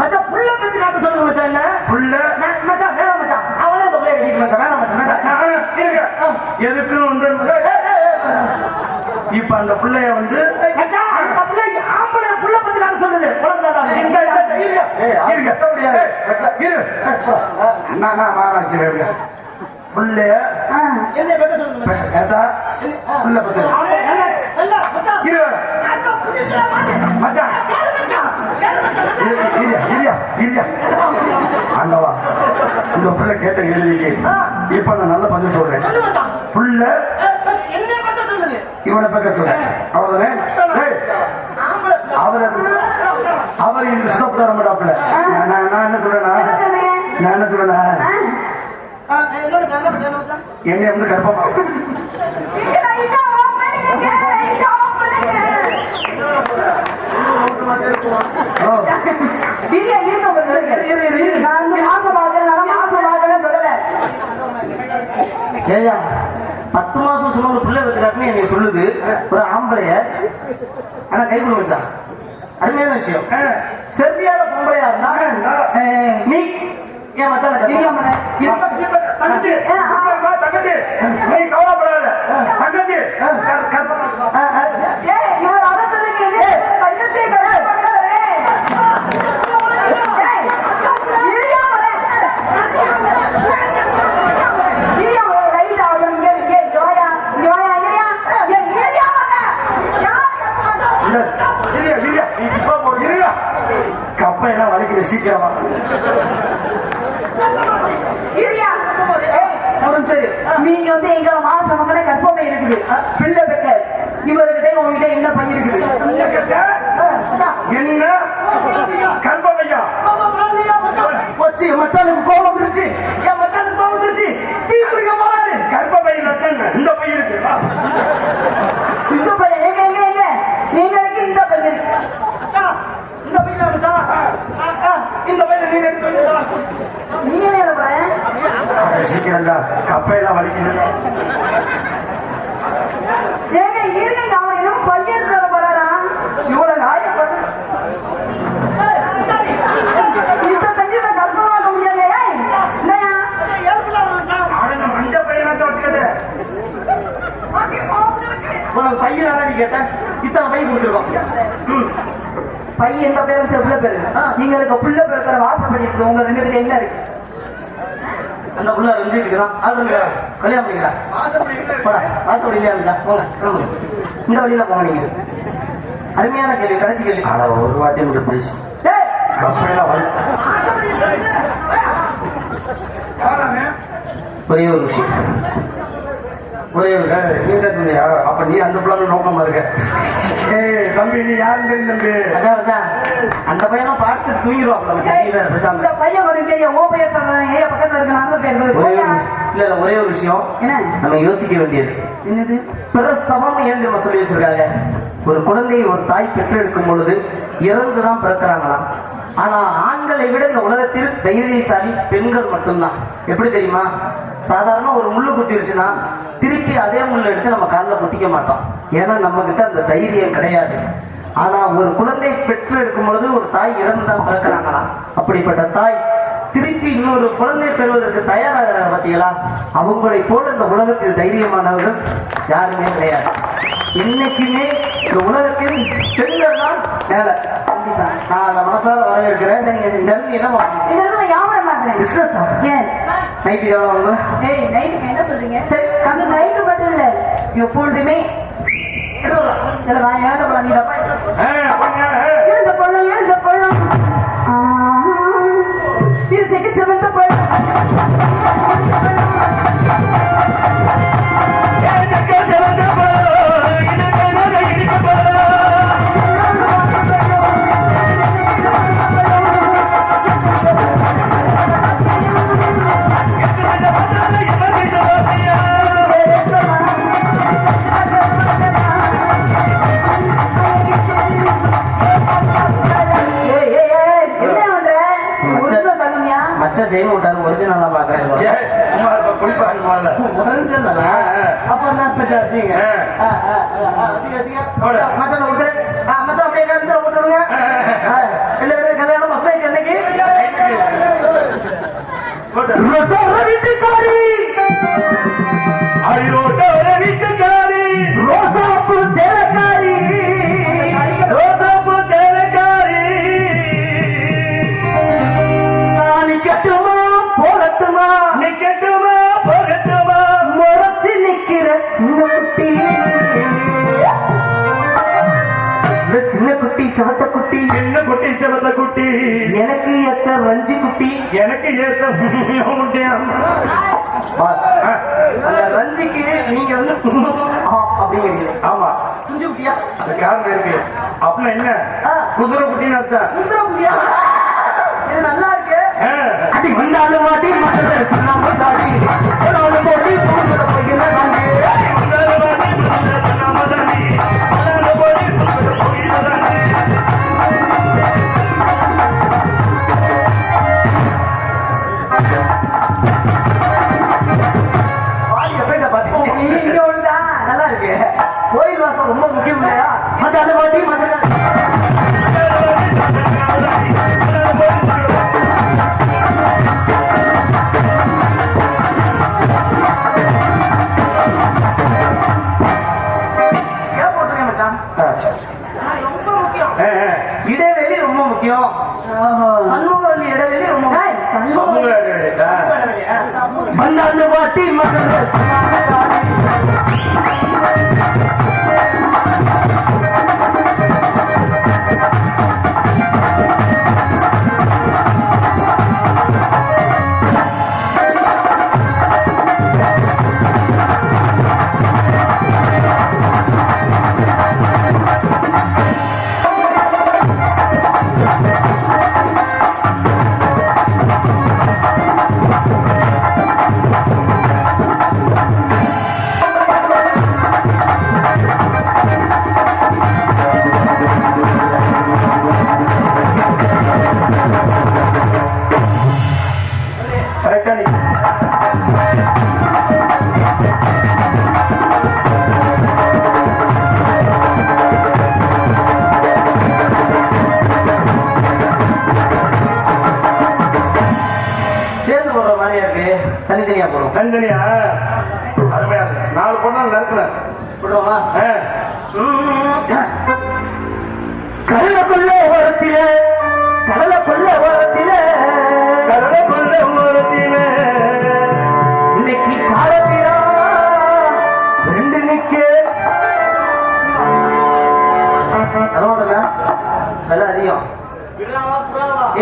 மச்சான் புள்ள பத்தி காட்ட சொல்லுங்க மச்சான் என்ன? புள்ள? மச்சான் வேணாம் மச்சான் அவனே அந்த புள்ளைய கட்டிக்க மச்சான் வேணாம் மச்சான் வேணாம். எதுக்குன்னு வந்து இப்ப அந்த பிள்ளைய வந்து ஆம்பளை புள்ள பத்தி காட்ட சொல்லுது புள்ளைய என்ன பத்தி. இந்த புள்ள கேட்ட கேள்விக்கு இப்ப நான் நல்ல பதில் சொல்றேன். புள்ள என்ன பத்த சொல்லுங்க. இவனை பக்க சொல்ல ஆம்பளை அவரை அவர் இந்த ஸ்டோப் தர மாட்டாப்புல. நான் என்ன சொல்றேன்னா நான் என்ன சொல்றேன்னா பத்தி என்ன வந்து கர்ப்பமா ஓ, ஏய்யா பத்து மாசம் சொன்ன ஒரு பிள்ளை வைக்கிறாருன்னு என்னை சொல்லுது. ஒரு ஆம்பளைய. ஆனா கை கொடு வச்சான் அருமையான விஷயம். சரியான பொம்பளையா இருந்தா நீ ஏன் தங்கச்சி. நீ கவலைப்படாத. தங்கச்சி கர்- கர்ப்பமா இல்ல, இல்லையா, இல்லையா, நீ இப்ப போ, இல்லையா. கப்பை வலிக்குது சீக்கிரமா நீங்க வந்து எங்களை மாசம் மகனே கற்பமே இருக்குது. பிள்ளை பெற்ற. இவர்கிட்ட உங்ககிட்ட என்ன பையன் இருக்குது? என்ன. போச்சு மச்சானுக்கு கோபம் வந்துருச்சு என் மச்சானுக்கு கோபம் வந்துருச்சு தீ குடிக்க போறாரு கர்ப்பமையில் என்ன? இந்த பையன் இருக்கு வா. இந்த பையன் எங்க எங்க எங்க நீங்களுக்கு இந்த பையன் இருக்கு. மச்சான், இந்த பையனா, மச்சான்? ஆ, ஆ, இந்த பையனை நீங்க எடுத்து வந்துடா. நீங்க என்ன பையன் சீக்கிரம்டா கப்பையெல்லாம் வலிக்குது ஏங்க இருங்க அவன் என்ன பையன் தர போறாரா இவ்வளவு காயப்பட்டு இந்த தண்ணி நான் கர்ப்பமாக்க முடியாது ஏய், என்னய்யா? மச்சான், ஏற்புல மச்சான். அவனை மஞ்ச பையனாச்சும் வச்சுக்கிட்டு உனக்கு பையன் தானே நீ கேட்ட இத்தனை பையன் கொடுத்துருக்கோம் பையன் எந்த பேரும் வச்சு புள்ள பேரு நீங்க இருக்க புள்ள பேருக்கிற வாசப்படி இருக்குது உங்க ரெண்டு பேருக்கு என்ன இருக்கு அந்த புள்ள ரெண்டு இருக்கிறான் ஆள் இருக்கிறான் கல்யாணம் பண்ணிக்கிறான் வாசப்படி கிட்ட வாசப்படி இல்லையா இருந்தா போங்க. இந்த வழியில போங்க நீங்க. அருமையான கேள்வி கடைசி கேள்வி. ஆனா ஒரு வாட்டி மட்டும் வலி ஒரே ஒரு விஷயம் ஏய், நீ தான் சொன்னியா? அப்ப நீ அந்த பிள்ளை நோக்கமா இருக்க. ஏய் தம்பி நீ தெரியும் தம்பி? அதான். அந்த பையனும் பார்த்து பேசாம இந்த பையன் ஒரு தெரியும் ஓ பையன் பக்கத்துல இருக்க தான் பேர் ஒரே. இல்ல இல்ல ஒரே ஒரு விஷயம். என்ன? நம்ம யோசிக்க வேண்டியது. என்னது? பிரசவம் ஏன் தெரியுமா சொல்லி வச்சிருக்காங்க? ஒரு குழந்தையை ஒரு தாய் பெற்றெடுக்கும் பொழுது இறந்துதான் பிறக்கிறாங்களாம். ஆனா ஆண்களை விட இந்த உலகத்தில் தைரியசாலி பெண்கள் மட்டும்தான். எப்படி தெரியுமா? சாதாரண ஒரு முள்ளு குத்திருச்சுன்னா திருப்பி அதே முள்ளு எடுத்து நம்ம காலில் குத்திக்க மாட்டோம். ஏன்னா நம்ம கிட்ட அந்த தைரியம் கிடையாது. ஆனா ஒரு குழந்தை பெற்று எடுக்கும் பொழுது ஒரு தாய் இறந்து தான் பிறக்கிறாங்களாம் அப்படிப்பட்ட தாய் திருப்பி இன்னொரு குழந்தை பெறுவதற்கு தயாராகிறாங்க பாத்தீங்களா? அவங்களை போல இந்த உலகத்தில் தைரியமானவர்கள் யாருமே கிடையாது. என்னைக்குமே இந்த உலகத்தில் பெண்கள் தான் கண்டிப்பா நான் அதை மனசார வரவேற்கிறேன். என்ன இது வந்து நான் வியாபாரம் பிசினஸ் நைட்டு எவ்வளோ வாங்க ஏய் நைட்டுக்கு என்ன சொல்றீங்க? சரி அது நைட்டு மட்டும் இல்ல. எப்பொழுதுமே இல்ல நான் எழுத போலாம் நீ ஏய். எழுத பழம் எழுத ஆ, இது செக்க பழம் ஆ. போடு. மச்சான் அப்படியே கருத்துல இல்ல கல்யாணம் வீட்டுக்காரி வீட்டுக்காரி, சாத்த குட்டி. என்ன குட்டி செவத்த குட்டி? எனக்கு ஏத்த ரஞ்சி குட்டி. எனக்கு ஏத்த ரஞ்சிக்கு நீங்க வந்து அப்படிங்கிறீங்க. ஆமா. குஞ்சு குட்டியா? அது காரணம் இருக்கு. அப்படின்னா என்ன? குதிரை குட்டின்னு அர்த்தம். குதிரை குட்டியா? இது நல்லா இருக்கு. அடி வந்தாலும் மாட்டி மாட்டி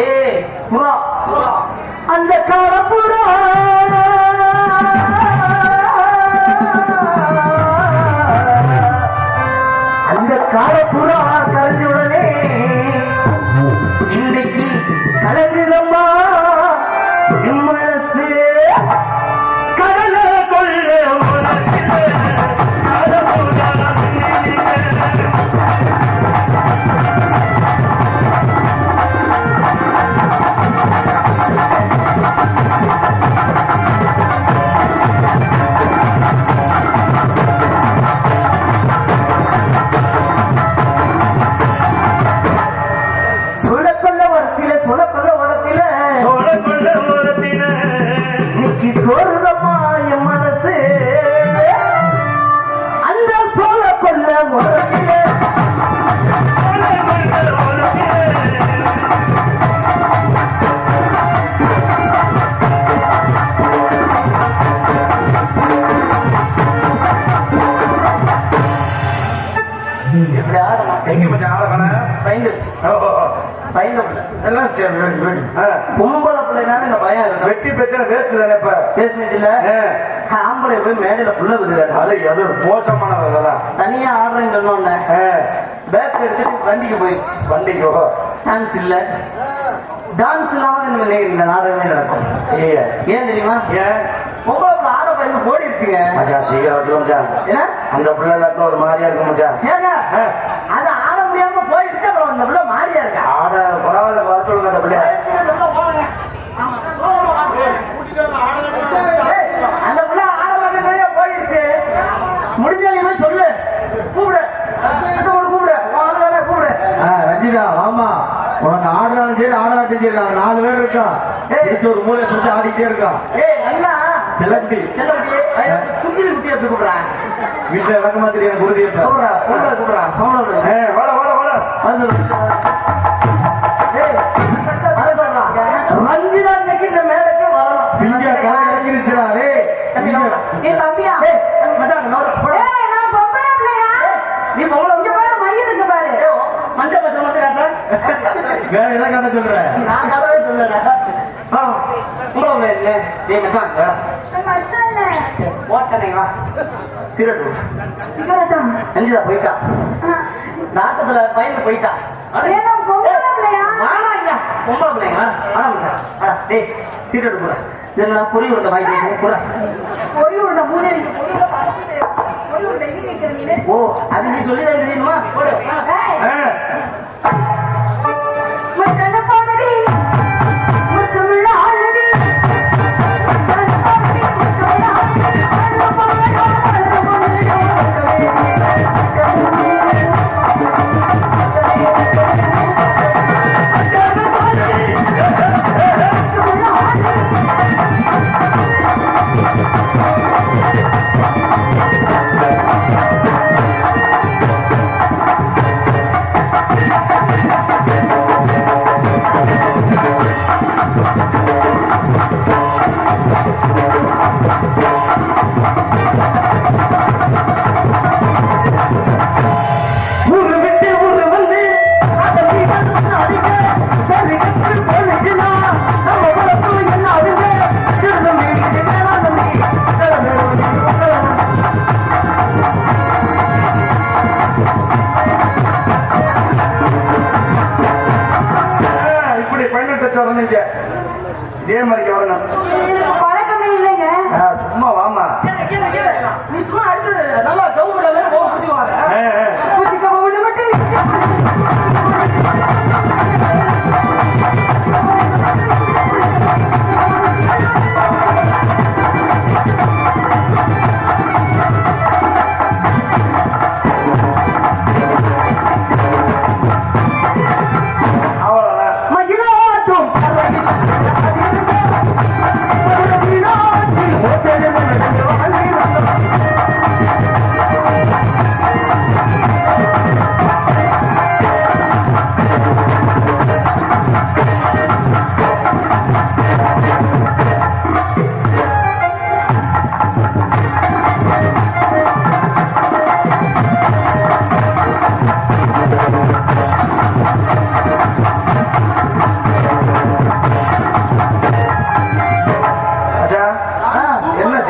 ஏ புறா அந்த காலப்புறா அந்த காலப்புறா கலந்து உடனே இன்னைக்கு கலங்குதம்மா பெற்ற வேஸ்ட் தானே இப்ப? பேசுனது இல்ல ஆ. ஆம்பளை போய் மேடையில புள்ள விடுறாரு அது அது மோசமான அதெல்லாம் தனியா ஆடுறேன்னு சொன்னோன்னே. பேக் எடுத்துட்டு வண்டிக்கு போயிடுச்சு. வண்டிக்கு. டான்ஸ் இல்ல. டான்ஸ் இல்லாம இந்த நாடகமே நடக்கும். ஏன்? தெரியுமா? ஏன்? பிள்ளை ஆட பயந்து மச்சான் சீக்கிரம் என்ன? அந்த பிள்ளை ஒரு மாதிரியா இருக்கும் மச்சான். ஏங்க ஆ. அது ஆட முடியாம போயிடுச்சு அப்புறம் அந்த பிள்ளை மாறியா இருக்கா ஆட பரவாயில்ல வர சொல்லுங்க அந்த பிள்ளைய ஏய், அந்த பிள்ளை ஆட மாட்டேங்கிறதே போயிடுச்சு முடிஞ்ச நீ போய் சொல்லு கூப்பிடு அத்தை கொண்டு கூப்பிடு உன் ஆளுதானே கூப்பிடு ரஞ்சிதா வாமா உனக்கு ஆடுறாலும் சரி ஆடாட்டும் சரி நாங்க நாலு பேர் இருக்கோம் ஏய். பிடிச்ச ஒரு மூலையை பிடிச்சி ஆடிட்டே எப்படி கூப்பிடுறான் வீட்டுல விளக்கமா தெரியும் குருதி இருப்ப கூப்பிடுறா கூப்பிடுறா கூப்பிடுறா சம்பளம் ஏ, வாடா வாடா வாடா. ரஞ்சிதா இன்னைக்கு இந்த மேடைக்கு வரணும். சிங்கா கலை இறங்கிருச்சுடா டேய். சிங்கா. ஏய் தம்பியா. நீ பொம்பளை. இங்க பாரு மயில் இருக்கு பாரு. மஞ்சள் பச்சை மட்டும் காட்டுற. வேற எதை காட்ட சொல்ற? நான் கதவே சொல்லல. நின்னு சிகரெட்டா போயிட்டா நாட்டத்துல பயந்து போயிட்டா பொம்பளை பிள்ளைங்க, டேய், சிகரெட் போடு. இதுல பொறி உருண்டை வாங்கி வைக்கிறேன். பொறி உருண்டை ஓ அது நீ சொல்லி தான் தெரியுமா போடு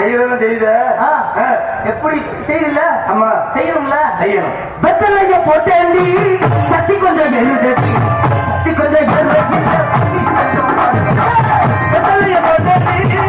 ஆ. ஆ, எப்படி செய்யல ஆமா. செய்யணும்ல? செய்யணும். வெத்தலைய போட்டேண்டி. சத்தி கொஞ்சம் எழுதடி சத்தி கொஞ்சம் எழுதடி வெத்தலைய போட்டேண்டி.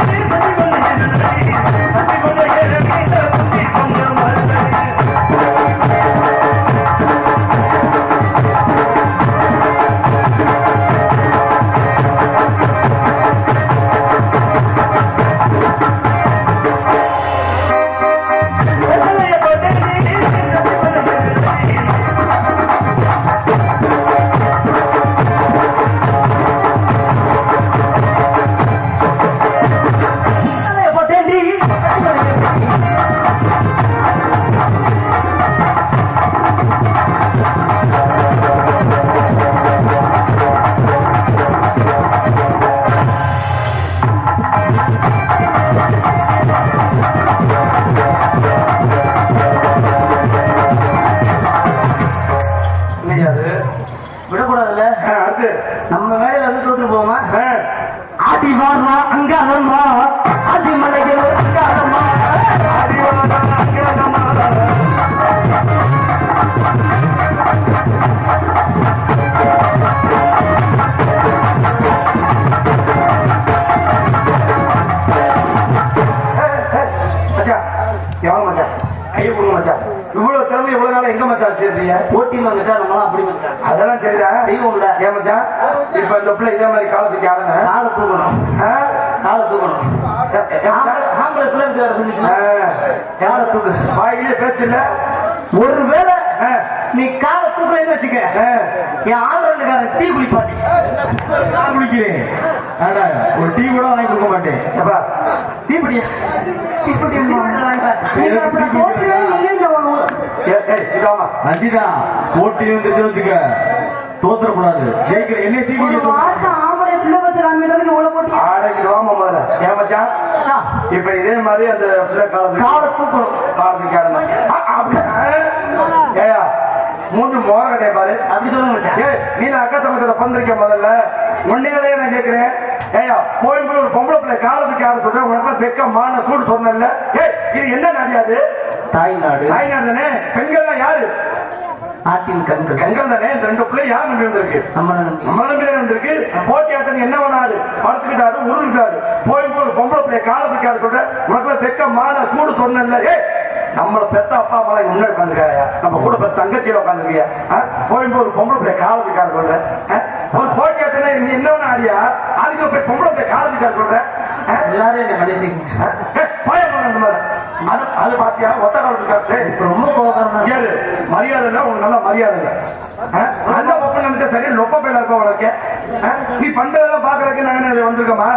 தூக்கணும்? காலை தூக்கணும். ஆம்பளை பிள்ளைங்க. சொல்லிச்சுன்னா காலை தூக்கு. வாயிலே பேச்சு இல்ல? ஒருவேளை. நீ காலை தூக்கலன்னு வச்சுக்க. என் ஆளுநருக்காரன் டீ நான் ஆனா ஒரு டீ கூட வாங்கி கொடுக்க மாட்டேன். அப்பா ஏய், ஏய், இதாம்மா. ரஞ்சிதா போட்டி வந்து வச்சுக்க. தோத்துறக்கூடாது ஜெயிக்கிற என்ன தீ ஒரு ஆம்பளை பிள்ளை பத்து காமிக்கிறதுக்கு இவ்வளவு போட்டி ஆடைக்கு வாமா முதல்ல ஆ, இப்ப இதே மாதிரி அந்த காலை தூக்கணும் காலத்துக்கு ஆ. ஏயா மூன்று மோர கடையை பாரு. அப்படி சொல்லுங்க. ஏய் நீ நான் அக்கா தங்கத்தோட பந்திருக்க முதல்ல. உன்னையிலே நான் கேட்கிறேன் ஏயா போய் ஒரு பொம்பளை பிள்ளை காலத்துக்கு யாரும் சொல்றேன் உனக்கு வெக்க மான சூடு சொன்னல ஏய் இது என்ன நடியாது தாய்நாடு. தாய்நாடு தானே? பெண்கள்லாம் யாரு? நாட்டின் கண்கள் பெண்கள் தானே ரெண்டு பிள்ளை யார் நம்பி வந்திருக்கு? நம்மளை நம்பி. நம்மள நம்பி வந்திருக்கு? போட்டி ஆட்டம் என்ன பண்ணாரு படுத்துக்கிட்டாரு உருள்கிட்டாரு போய் போய் பொம்பளை பிள்ளை காலத்துக்கு யாரு சொல்ற. உனக்கு வெக்க மான சூடு சொன்னல ஏய் நம்மள பெத்த அப்பா அம்மா முன்னாடி உட்காந்துருக்காயா நம்ம கூட பெத்த தங்கச்சியில உட்காந்துருக்கியா போய் போய் ஒரு பொம்பளை பிள்ளை காலத்துக்கு யாரு சொல்ற? ஒரு போட்டி ஆட்டம் நீ என்ன ஆடியா? அதுக்கு போய் பொம்பளை பிள்ளை காலத்துக்கு யாரு சொல்ற? எல்லாரும் என்ன மன்னிச்சுங்க போய மாதிரி அது அது பாத்தியா? ஒத்த காலத்துக்கு இப்ப ரொம்ப கோபம் கேளு. மரியாதை இல்ல உனக்கு நல்ல மரியாதை இல்ல? அந்த ஒப்பன் நினைச்சா சரி லொப்ப பேல இருக்க. உனக்கு? நீ பண்றதெல்லாம் பாக்குறதுக்கு நாங்க என்ன வந்திருக்கோமா?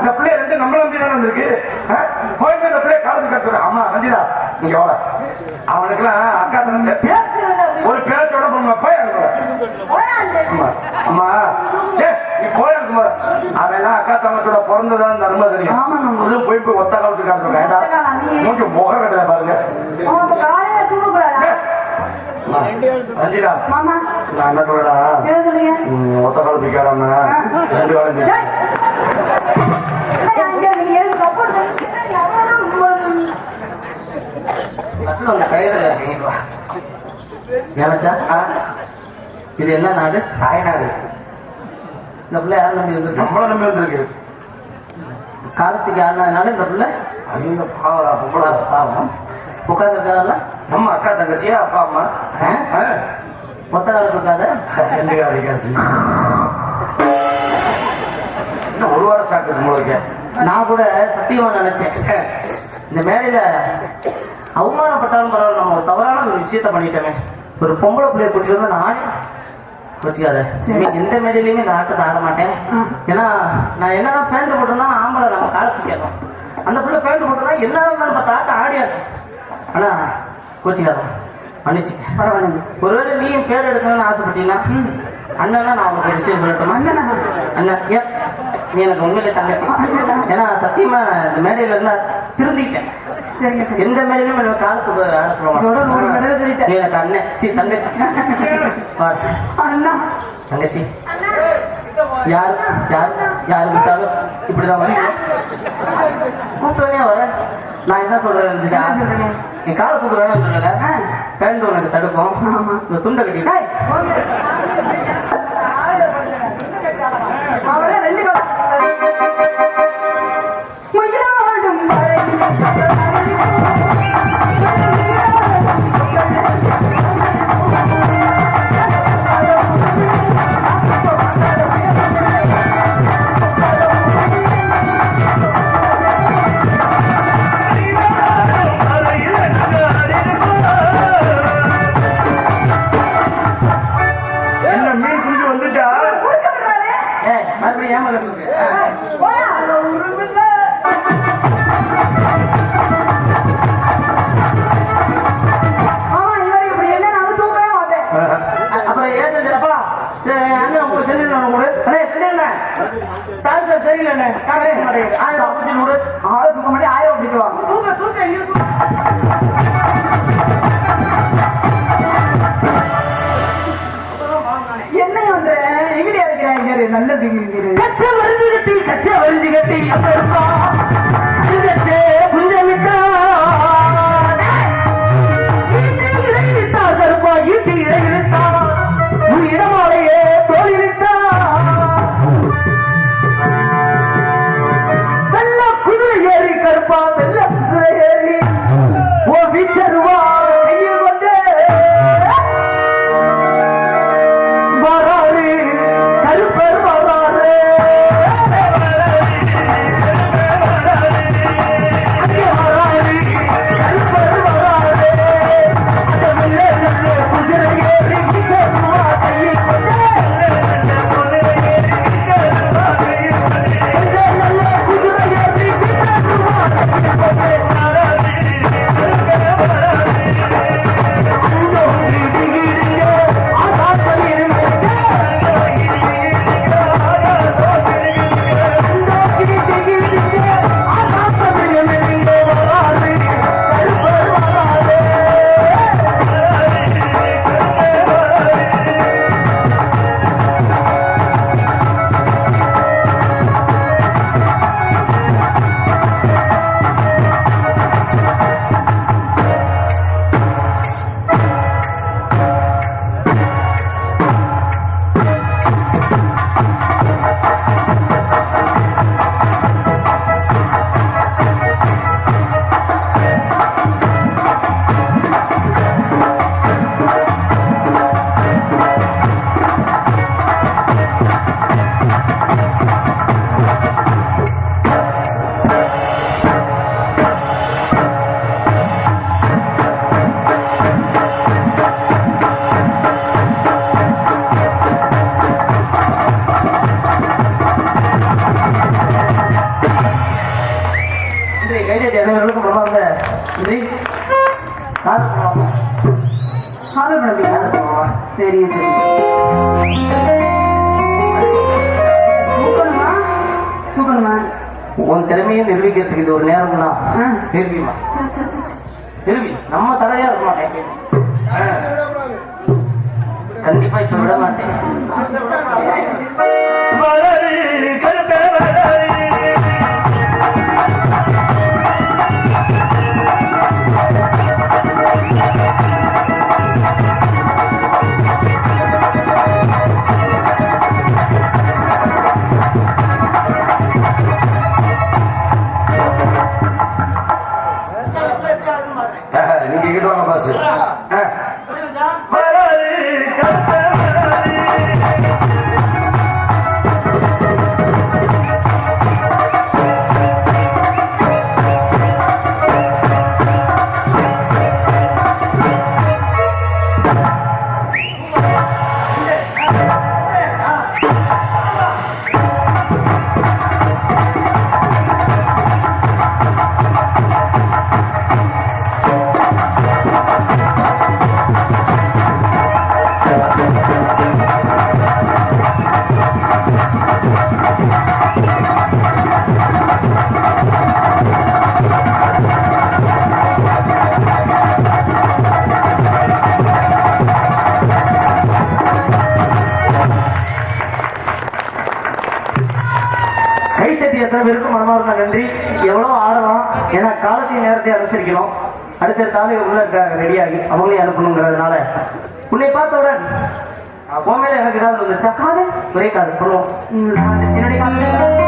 இந்த பிள்ளைய ரெண்டு நம்மள நம்பி தானே வந்திருக்கு? ஆ? போய் போய் இந்த பிள்ளைய காலத்து கட்டுற அம்மா ரஞ்சிதா நீங்க ஓட அவனுக்குலாம் அக்கா தங்க ஒரு பேச்சோட போங்க போய் அனுப்புற அம்மா அனுப்புமா அவெல்லாம் அக்கா தங்கத்தோட பிறந்ததான் தெரியும். போய் போய் ஒத்த காலத்துக்கு காட்டுறேன் மூஞ்சி முக கட்டல பாருங்க. அவன் ரஞ்சிதா நான் என்ன சொல்றேன் ஒத்த காலத்துக்கு ரெண்டு காலம் கையில ஏனச்சா இது என்ன நாடு? தாய்நாடு. இந்த பிள்ளை யாரும் நம்பி வந்திருக்கு? நம்மள நம்பி வந்திருக்கு. காலத்துக்கு ஆனதுனால இந்த பிள்ளை ஐயோ பாவம் பொம்பளை பாவம். உட்கார்ந்து இருக்காதல்ல நம்ம அக்கா தங்கச்சியா அப்பா அம்மா? ஒத்த காலத்து இருக்காத ரெண்டு காலத்துக்காச்சு இன்னும் ஒரு வாரம் சாப்பிட்டு உங்களுக்கு நான் கூட சத்தியமா நினைச்சேன். இந்த மேடையில அவமானப்பட்டாலும் பரவாயில்ல நம்ம ஒரு தவறான ஒரு விஷயத்த பண்ணிட்டோமே ஒரு பொம்பளை பிள்ளைய கூட்டிட்டு வந்து நானே வச்சுக்காத எந்த மேடையிலயுமே இந்த ஆட்டத்தை ஆட மாட்டேன். ஏன்னா நான் என்னதான் பேண்ட் போட்டிருந்தா ஆம்பளை நம்ம கேட்கும். அந்த பிள்ளை பேண்ட் போட்டிருந்தா என்னதான் பத்து ஆட்டம் ஆடியாது ஆனா கோச்சிக்காத. மன்னிச்சுக்க. பரவாயில்லைங்க. ஒருவேளை நீயும் பேர் எடுக்கணும்னு ஆசைப்பட்டீங்கன்னா அண்ணனா நான் ஒரு விஷயம் சொல்லட்டுமா? அண்ணனா? அண்ணன் நீ எனக்கு உண்மையிலே தங்கச்சி. ஏன்னா சத்தியமா இந்த மேடையில இருந்தா திருந்திட்டேன். எந்த மேடையிலும் எனக்கு காலத்துக்கு ஆட எனக்கு அண்ணன். சி தங்கச்சி. தங்கச்சி. யார்? யார்? யார் விட்டாலும் இப்படிதான் வரீங்க கூப்பிட்டோன்னே வர நான் என்ன சொல்றேன்? நீ காலை கூப்பிட வேணாம் சொல்லல. பேண்ட் உனக்கு தடுக்கும். இந்த துண்டை கட்டி டான்சர் சரியில்லை ஆயிரம் செஞ்சு கொடு ஆளை தூக்க மாட்டேன் ஆயிரம் தூக்க தூக்க தூக்க. என்ன பண்ற எங்கடி இருக்கிறாங்க நல்லது கச்ச வருது கட்டி கச்ச வருது கட்டி. இடமாலையே திறமையை நிரூபிக்கிறதுக்கு இது ஒரு நேரம் தான் நிரூபிமா நிரூபி நம்ம தடையா இருக்க மாட்டேன். கண்டிப்பா இப்ப விட மாட்டேன். Juega de pro.